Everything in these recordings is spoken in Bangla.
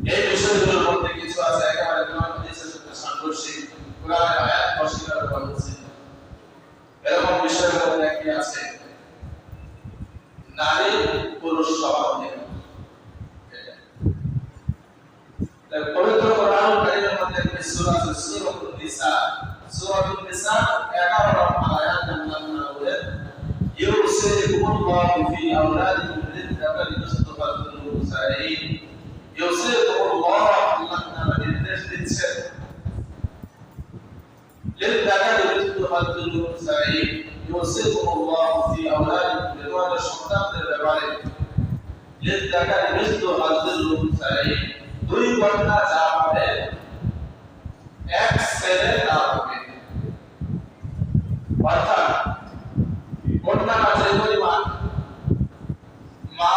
এই বিষয়গুলোর মধ্যে কিছু আছে একেবারে কোরআন হাদিসের সাথে সাংঘর্ষিক কোরআনের আয়াত অস্বীকার করা হচ্ছে এরকম বিষয়ের মধ্যে একটি আছে নারী পুরুষ সমানে পবিত্র কোরআন কারীমের মধ্যে একটি সূরা আছে সূরাতুন নিসা সূরাতুন নিসা 11 নম্বর আয়াত আল্লাহ বলেন ইউসিকুমুল্লাহু ফি আওলাদিকুম লিযাকারি মিসলু হাযিল উনসায়াইন ইউসিকুমুল্লাহ আল্লাহ তাআলা নির্দেশ দিচ্ছেন লিযাকারি মিসলু হাযিল উনসায়াইন ইউসিকুমুল্লাহু ফি আওলাদিকুম তোমাদের সন্তানদের ব্যাপারে লিযাকারি মিসলু হাযিল উনসায়াইন দুই কন্যা যা পাবে এক ছেলে তা পাবে অর্থাৎ কন্যা যে পরিমাণ মা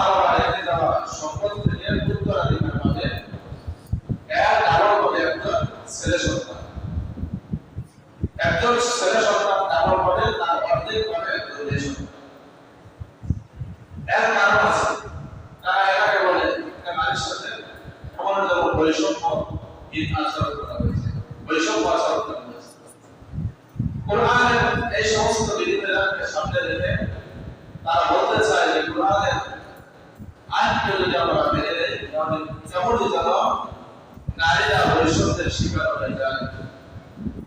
সম্পদ থেকে পাবে। একজন ছেলে সন্তান একজন ছেলে সন্তান ডাবল পাবে তার অর্ধেক পাবে একজন মেয়ে সন্তান এর কারণ আছে। তারা এটাকে বলে একটা নারীর সাথে এমন যেমন বৈষম্য ঈদ আচরণ করা হয়েছে। বৈষম্য আচরণ করা হয়েছে। কোরআনের এই সমস্ত বিধিবিধানকে সামনে রেখে তারা বলতে চায় যে কোরআনের আইনকে যদি আমরা মেনে নেই, তাহলে কেমনই যেন নারীরা বৈষম্যের শিকার হয়ে যায়।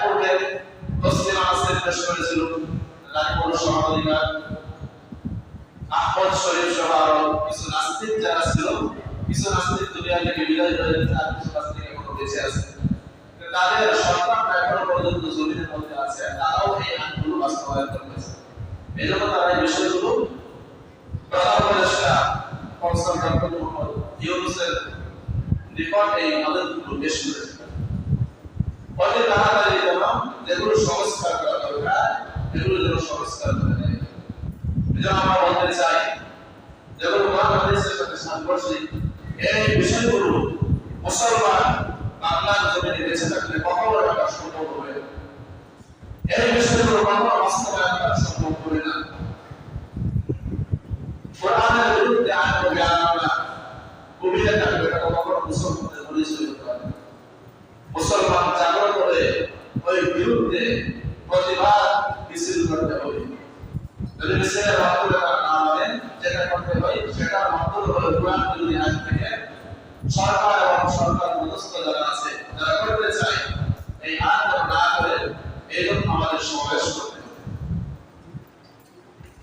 পূর্বে তসলিম আনাসের পেশ করেছিল। পুরুষ সমাধিকার আহমদ শরীফ সহ আরও কিছু নাস্তিক যারা ছিল, কিছু নাস্তিক দুনিয়া থেকে বিদায় হয়ে আর কিছু নাস্তিক এখনও বেঁচে আছে। তাদের সন্তানরা এখনও পর্যন্ত জমিনের মধ্যে আছে তারাও এই আইনগুলো বাস্তবায়ন করতেছে এই জন্য তারা এই বিষয়গুলো প্রধান উপদেষ্টা ডক্টর মোহাম্মদ ইউনুসের নিকট এই আবেদনগুলো পেশ করেছে। অতি তাড়াতাড়ি যেন যেগুলো সংস্কার করা দরকার এগুলো যেন সংস্কার করে দেয় এজন্য আমরা বলতে চাই, যেগুলো হাদিসের সাথে সাংঘর্ষিক, এই বিষয়গুলো মুসলমান বাংলার জমিনে বেঁচে থাকলে কখনো এটা সম্ভব হবে এই বিষয়গুলো কখনো বাস্তবায়ন করা সম্ভব হবে না। কোরআনের বিরুদ্ধে আইন হবে আমরা কবিরা থাকবে কখনো মুসলমানদের পরিচয় হতে পারে না। মুসলমান জাগ্রত হয়ে ওই বিরুদ্ধে প্রতিবাদ মিছিল করতে হবে। যদি মিছিলের মাধ্যমে না মানে যেটা করতে হয় কোরআন থেকে সরকার এবং সরকার যারা আছে যারা করতে চায়। এই আইন না করে এই জন্য আমাদের সমাবেশ করতে হবে।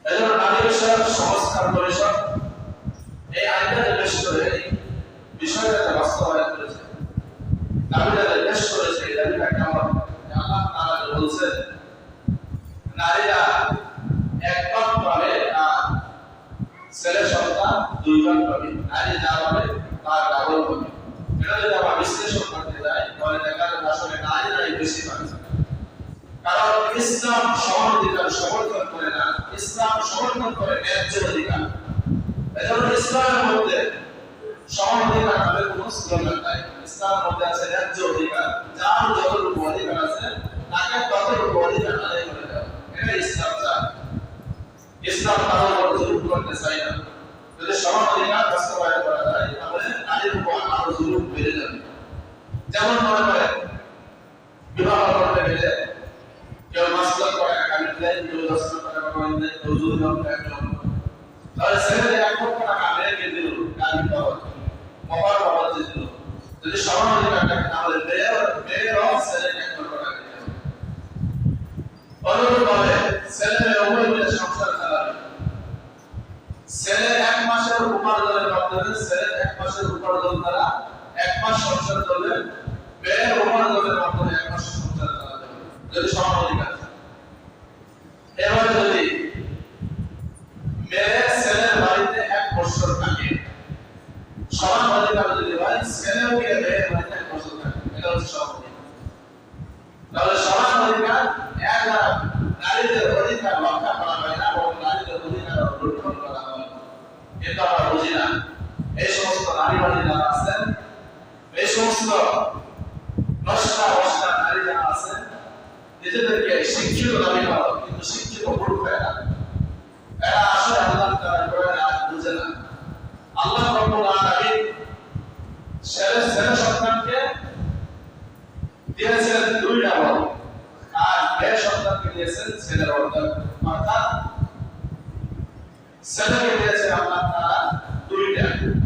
এই জন্য নারী বিষয়ক সংস্কার পরিষদ, এই আইনটাকে বেশ করে এই বিষয়টাকে বাস্তবায়ন করেছে দাবিটাকে বেশ করেছে এই দাবিটা কেমন যে আল্লাহ তাআলা যে বলছেন নারীরা এক ভাগ পাবে আর ছেলে সন্তান দুই ভাগ পাবে নারী যা পাবে তার ডাবল পাবে এটা যদি আমরা বিশ্লেষণ করতে যাই, তাহলে দেখা যাবে আসলে নারীরাই বেশি পাবে কারণ ইসলাম সমান অধিকার সমর্থন করে না, ইসলাম সমর্থন করে ন্যায্য অধিকার। এজন্য ইসলামের মধ্যে সমান অধিকার তাদের কোনো স্লোগান দেয় ইসলামের মধ্যে আছে ন্যায্য অধিকার। যার যতটুকু অধিকার আছে, তাকে ততটুকু অধিকার আদায় করে দেওয়া। এটা ইসলাম। ইসলাম কারও উপর জুলুম করতে চায় না। যদি সমান অধিকার বাস্তবায়ন করা যায়, তাহলে নারীর উপর আরও জুলুম বেড়ে যাবে। যেমন মনে বিবাহ করতে গেলে কেউ টাকা কামিয়ে কেউ দশ টাকা কেউ দুই লক্ষ তাহলে ছেলেদের এক লক্ষ টাকা দিল কামিয়ে পাওয়া যদি সমান অধিকার থাকে, তাহলে মেয়ের ছেলেকে এক লক্ষ টাকা দিতে হবে অনুরূপভাবে মেয়ে উভয় মিলে সংসার চালাবে ছেলে এক মাসের উপার্জনের মাধ্যমে ছেলে এক মাসের উপার্জন দ্বারা এক মাস সংসার চলবে মেয়ের উপার্জনের মাধ্যমে এক মাস সংসার চালাতে যদি অধিকার থাকে। যদি মেয়ে ছেলের বাড়িতে এক বছর থাকে, সমান অধিকার যদি হয়, ছেলেও গিয়ে মেয়ের বাড়িতে এক বছর থাকে। এটা হচ্ছে সমান তাহলে সমান অধিকার, এক নারীদের অধিকার রক্ষা এই সমস্ত নারীবাদী যারা আছেন, এই সমস্ত নষ্টা, অষ্টা নারী যারা আছেন, নিজেদেরকে শিক্ষিত দাবি কিন্তু শিক্ষিত ভুল হয় না। এরা আসলে আল্লাহ তাআলা করে না বুঝে না। আল্লাহ ছেলে ছেলে সন্তানকে দিয়েছেন দুইটা বল আর মেয়ে সন্তানকে দিয়েছেন ছেলের অর্থাৎ ছেলেকে দিয়েছেন আল্লাহ দুইটা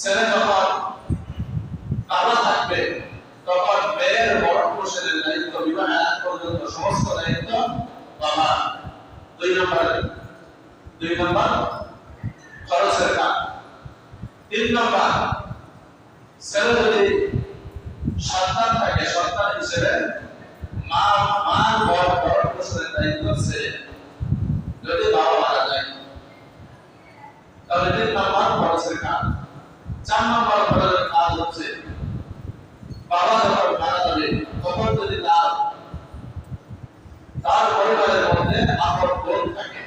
ছেলে যখন বাবা থাকবে, তখন মেয়ের ভরণ পোষণের দায়িত্ব বিবাহের আগ পর্যন্ত সমস্ত দায়িত্ব বাবা দুই নম্বর দুই নম্বর খরচের কাজ। তিন নম্বর, ছেলে যদি সন্তান থাকে, সন্তান হিসেবে মা মার বড় বড় পোষণের দায়িত্ব ছেলে যদি বাবা মারা যায়, তাহলে তিন নম্বর খরচের কাজ। চার নম্বর খরচের কাজ হচ্ছে, বাবা যখন মারা যাবে, তখন যদি তার তার পরিবারের মধ্যে আপন বোন থাকে,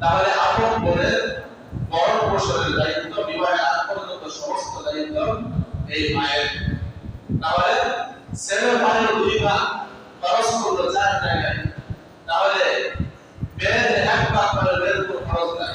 তাহলে আপন বোনের বড় পোষণের দায়িত্ব, বিবাহের আগ পর্যন্ত সমস্ত দায়িত্ব এই মায়ের। তাহলে ছেলে মায়ের দুই ভাগ খরচ চার জায়গায়। তাহলে মেয়ের এক ভাগ করে মেয়ের উপর খরচ নাই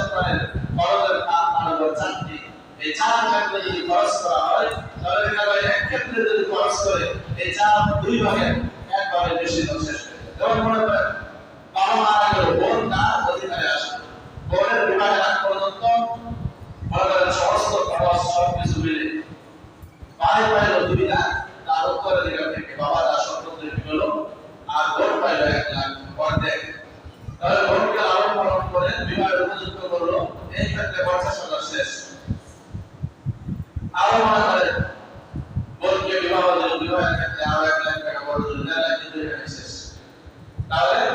সন্তানের খরচের কাজ উপর চারটি এই চার ক্ষেত্রে যদি খরচ করা হয়, তাহলে দেখা যায় এক ক্ষেত্রে যদি খরচ করে, এই চার দুই ভাগে এক ভাগে বেশি শেষ যেমন মনে করেন বাবা মারা গেল বোন তার অধিকারে আসে বোনের বিবাহের আগ পর্যন্ত মনে করেন সমস্ত খরচ সব কিছু মিলে ভাই পাইল দুই লাখ তার উত্তরাধিকার থেকে বাবা তার সম্পত্তি পেল আর বোন পাইল এক লাখ অর্ধেক তাহলে বোনকে লালন পালন করে বিবাহের উপযুক্ত করল এই ক্ষেত্রে পঞ্চাশ হাজার শেষ আরও মনে করেন বোনকে বিবাহ দিল বিবাহের ক্ষেত্রে আরও এক লাখ টাকা বড় দিল দেড় লাখ কিন্তু এখানে শেষ তাহলে আট লাখ টাকা পঞ্চাশ হাজার মেয়ে যে এক লক্ষ টাকা বলে তার জন্য কোনো খরচই পায় না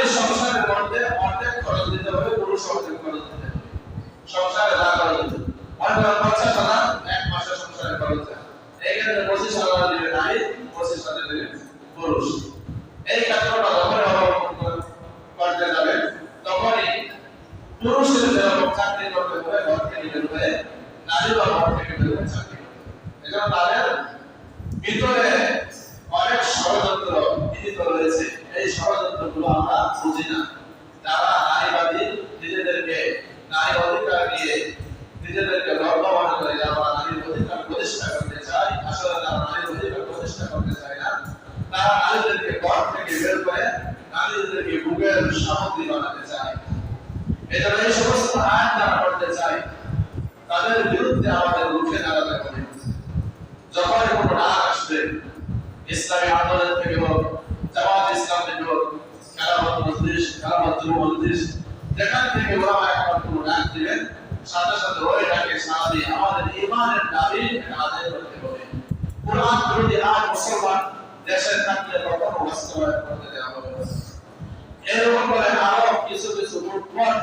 নারীর সংসারের মধ্যে অর্ধেক খরচ দিতে হবে পুরুষ অর্ধেক খরচ দিতে হবে সংসারে যা খরচ দিতে হবে। হয়তো পঞ্চাশ হাজার এক মাসের সংসারে খরচ হয় এই ক্ষেত্রে পঁচিশ হাজার দিবে নারী পঁচিশ হাজার দিবে পুরুষ এই ক্ষেত্রটা যখনই অবলম্বন করতে যাবে তখনই পুরুষের যেরকম চাকরি করতে হবে ঘর থেকে বের হয়ে নারীরা ঘর থেকে বের হয়ে চাকরি করতে হবে এজন্য তাদের ভিতরে অনেক ষড়যন্ত্র নিহিত রয়েছে এই ষড়যন্ত্রগুলো আমরা বুঝি না যারা নারীবাদী নিজেদেরকে নারী অধিকার নিয়ে নিজেদেরকে গর্ব মনে করে যারা নারীর অধিকার প্রতিষ্ঠা করতে চায় আসলে তারা নারীর অধিকার প্রতিষ্ঠা করতে চায় না তারা নারীদেরকে ঘর থেকে বের করে নারীদেরকে বুকের সামগ্রী বানাতে চায় এজন্য এই সমস্ত আইন যারা করতে চায় তাদের বিরুদ্ধে আমাদের রুখে দাঁড়াতে হবে যখন কোনো ডাক আসবে ইসলামী আন্দোলন থেকে হোক জামাত ইসলাম থেকে হোক খেলাফত মজলিস খেলাফত যুব মজলিস যেখান থেকে ওলামা একবার কোনো ডাক দিবেন সাথে সাথে ওই ডাকে সাড়া দিয়ে আমাদের ইমানের দাবি আদায় করতে হবে কোরআন বিরোধী আজ মুসলমান দেশের থাকলে কখনো বাস্তবায়ন করতে দেওয়া হবে। এরকম করে আরও কিছু কিছু উৎপন্ন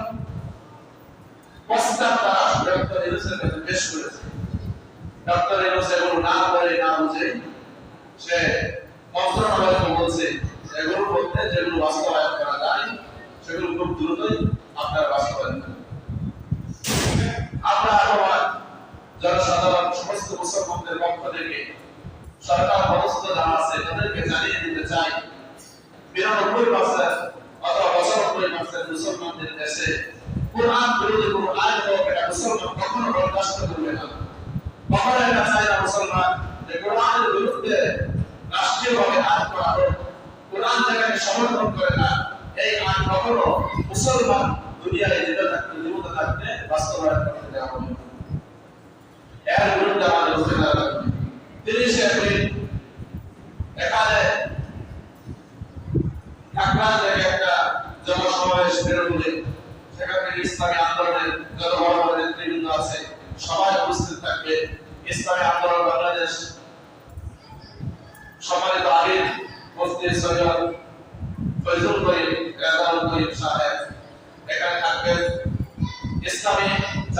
প্রস্তাব তারা ডক্টর ইউনুসের কাছে পেশ করেছে ডক্টর ইউনুস এগুলো না করে না বুঝে সে মন্ত্রণালয়কে বলছে, এগুলো বলতে যেগুলো বাস্তবায়ন করা যায়, সেগুলো খুব দ্রুতই আপনারা বাস্তবায়ন করবেন আমরা আহ্বান জনসাধারণ, সমস্ত মুসলমানদের পক্ষ থেকে সরকার পদস্থ যারা আছে, তাদেরকে জানিয়ে দিতে চাই। বিরানব্বই পার্সেন্ট অথবা পঁচানব্বই পার্সেন্ট মুসলমানদের দেশে কোরআন বিরোধী কোনো আইন হোক, এটা মুসলমান কখনো বরদাস্ত করবে না। কখনো এটা চায় না মুসলমান যে কোরআনের বিরুদ্ধে রাষ্ট্রীয়ভাবে আইন করা হোক, কোরআন যেখানে সমর্থন করে না, এই আইন কখনো মুসলমান দুনিয়ায় যেতে থাকতে জীবিত থাকতে বাস্তবায়ন করতে দেওয়া হবে না। এর বিরুদ্ধে আমাদের রুখে দাঁড়াতে হবে তিরিশে এপ্রিল এখানে ঢাকা থেকে একটা জনসমাবেশ বেরোলে সেখান থেকে ইসলামী আন্দোলনের যত বড় বড় নেতৃবৃন্দ আছে সবাই উপস্থিত থাকবে ইসলামী আন্দোলন বাংলাদেশ সম্মানিত আমির মুফতি সৈয়দ ফৈজুল করিম রেজাউল করিম সাহেব এখানে থাকবেন ইসলামী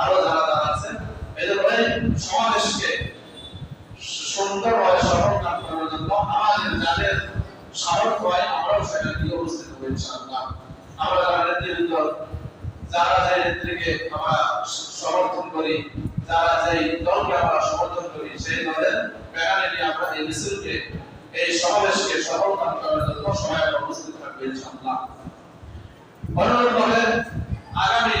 আরও যারা আছেন এদের এই সমাবেশকে সুন্দরভাবে সফল কাজ করার জন্য আমাদের যাদের সামর্থ্য হয়, আমরাও সেখানে গিয়ে উপস্থিত হব ইনশাআল্লাহ। আমরা যারা নেতৃবৃন্দ, যারা যে নেত্রীকে আমরা সমর্থন করি, যারা যে দলকে আমরা সমর্থন করি, সেই দলের ব্যানারে নিয়ে আমরা এই মিছিলকে, এই সমাবেশকে সফল কাজ করার জন্য সবাই উপস্থিত থাকব ইনশাআল্লাহ। অনুরূপভাবে আগামী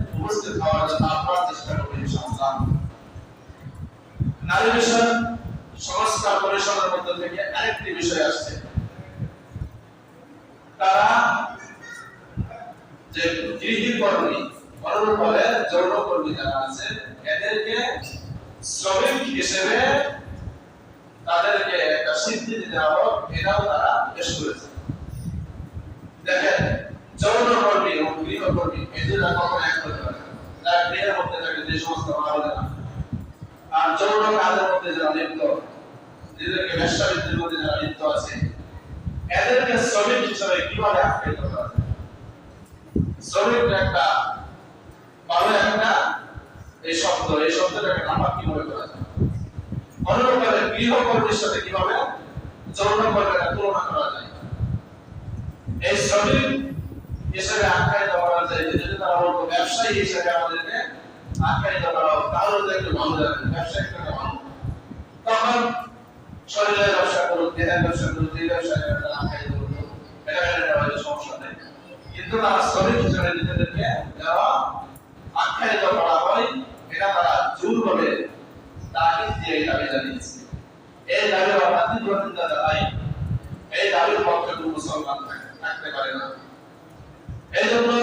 উপস্থিত হওয়ার জন্য আপনার চেষ্টা করব ইনশাআল্লাহ। নারী বিষয় সংস্কার পরিষদের মধ্যে থেকে আরেকটি বিষয় আসছে। তারা যে গৃহী কর্মী অনুরূপভাবে যৌন কর্মী যারা আছে, এদেরকে শ্রমিক হিসেবে তাদেরকে একটা স্বীকৃতি দেওয়া হোক, এটাও তারা পেশ করেছে। দেখেন যৌন কর্মী এবং গৃহকর্মী, এই দুটা কখনো এক হতে পারে না যারা গৃহের থাকে যে সমস্ত মা আর যৌন কাজের মধ্যে যারা লিপ্ত, নিজেদেরকে ব্যবসাবৃত্তির মধ্যে যারা লিপ্ত আছে, এদেরকে শ্রমিক হিসেবে কীভাবে আখ্যায়িত করা যায় শ্রমিক একটা ভালো একটা, এই শব্দ, এই শব্দটাকে নাম্বার কীভাবে করা যায়? অনুরূপভাবে গৃহকর্মীর সাথে কীভাবে যৌন কর্মের তুলনা করা যায়। এই শ্রমিক হিসেবে আখ্যায়িত করা যায় বলতো ব্যবসায়ী হিসেবে আমাদেরকে আখ্যায়িত করা হোক, তাহলে তো একটু ভালো যাবে ব্যবসায়িক একটা ভালো তখন শরীরের ব্যবসা করুক, দেহের ব্যবসা করুক, যে ব্যবসা করে তারা আখ্যায়িত করতো এটা এটা সমস্যা নেই। কিন্তু তারা শ্রমিক হিসেবে নিজেদেরকে যারা আখ্যায়িত করা হয়, এটা তারা জোর ভাবে তাকে দিয়ে দাবি জানিয়েছে। এই দাবির অবাধি গ্রহণতা দাঁড়াই এই দাবির পক্ষে মুসলমান থাক- থাকতে পারে না। এই জন্য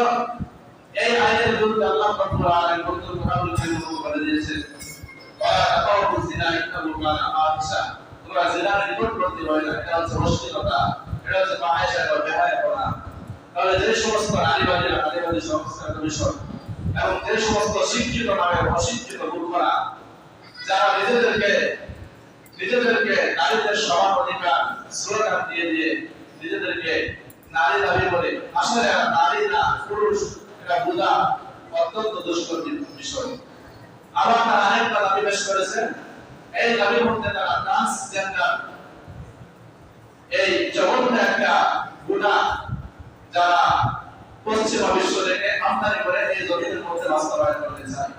এই আইনের বিরুদ্ধে আল্লাহ রব্বুল আলামিন পবিত্র কোরআনুল কারীম বলে দিয়েছেন ওয়া জিনা ইন্নাহু কানা ফাহিশা তোমরা জিনার রিপোর্ট করতে হয় না এটা হচ্ছে অশ্লীলতা, এটা হচ্ছে ফাহিশা বা বেহায়া করা তাহলে যে সমস্ত নারীবাদী নারীবাদী সংস্কার কমিশন এবং যে সমস্ত শিক্ষিত নামে অশিক্ষিত মূর্খরা যারা নিজেদেরকে নিজেদেরকে নারীদের সমান অধিকার স্লোগান দিয়ে দিয়ে নিজেদেরকে নারী দাবি করে, আসলে নারী না, পুরুষ। এটা বোঝা অত্যন্ত দুষ্কর বিষয়। আবার তারা আরেকটা দাবি পেশ করেছেন, এই দাবির মধ্যে তারা ট্রান্সজেন্ডার এই জঘন্য একটা গুণা যারা পশ্চিমা বিশ্ব থেকে আমদানি করে এই জমিনের মধ্যে বাস্তবায়ন করতে চায়।